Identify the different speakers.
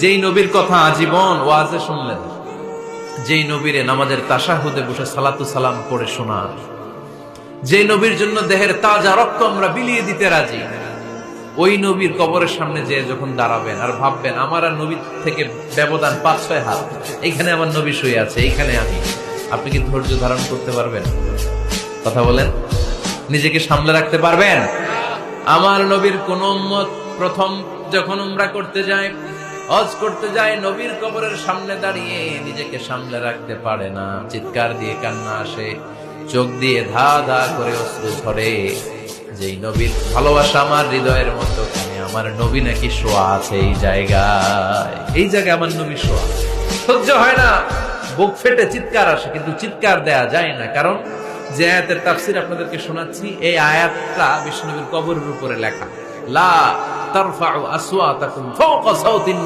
Speaker 1: যেই নবীর কথা আজীবন ওয়াজে শুনলেন, যেই নবীরে নামাজের তাসাহুদে বসে সালাতু সালাম করে শোনান যে নবীর জন্য দেহের তাজা রক্ত আমরা বিলিয়ে দিতে রাজি, ওই নবীর কবরের সামনে যে যখন দাঁড়াবেন আর ভাববেন, আমার আর নবীর থেকে ব্যবধান পাঁচ, ছয় হাত এখানে আমার নবী শুয়ে আছে এখানে আমি। আপনি কি ধৈর্য ধারণ করতে পারবেন? কথা বলেন। নিজেকে সামলে রাখতে পারবেন? আমার নবীর কোন প্রথম যখন আমরা করতে যায় হজ করতে যায়, নবীর কবরের সামনে দাঁড়িয়ে নিজেকে সামলে রাখতে পারে না। চিৎকার দিয়ে কান্না আসে, চোখ দিয়ে ধা ধা করে অশ্রু ধরে যেই নবীর ভালোবাসা আমার হৃদয়ের মতো আমার নবী নাকি শোয়া আছে এই জায়গায়। এই জায়গায় আমার নবী শোয়া। সহ্য হয় না। বুক ফেটে চিৎকার আসে, কিন্তু চিৎকার দেয়া যায় না। কারণ যে আয়াতের তাফসির আপনাদেরকে শোনাচ্ছি, এই আয়াতটা বিষ্ণুবীর কবরের উপরে লেখা। লা তারফাউ আসওয়াতাকুম ফাওকা সাউতিন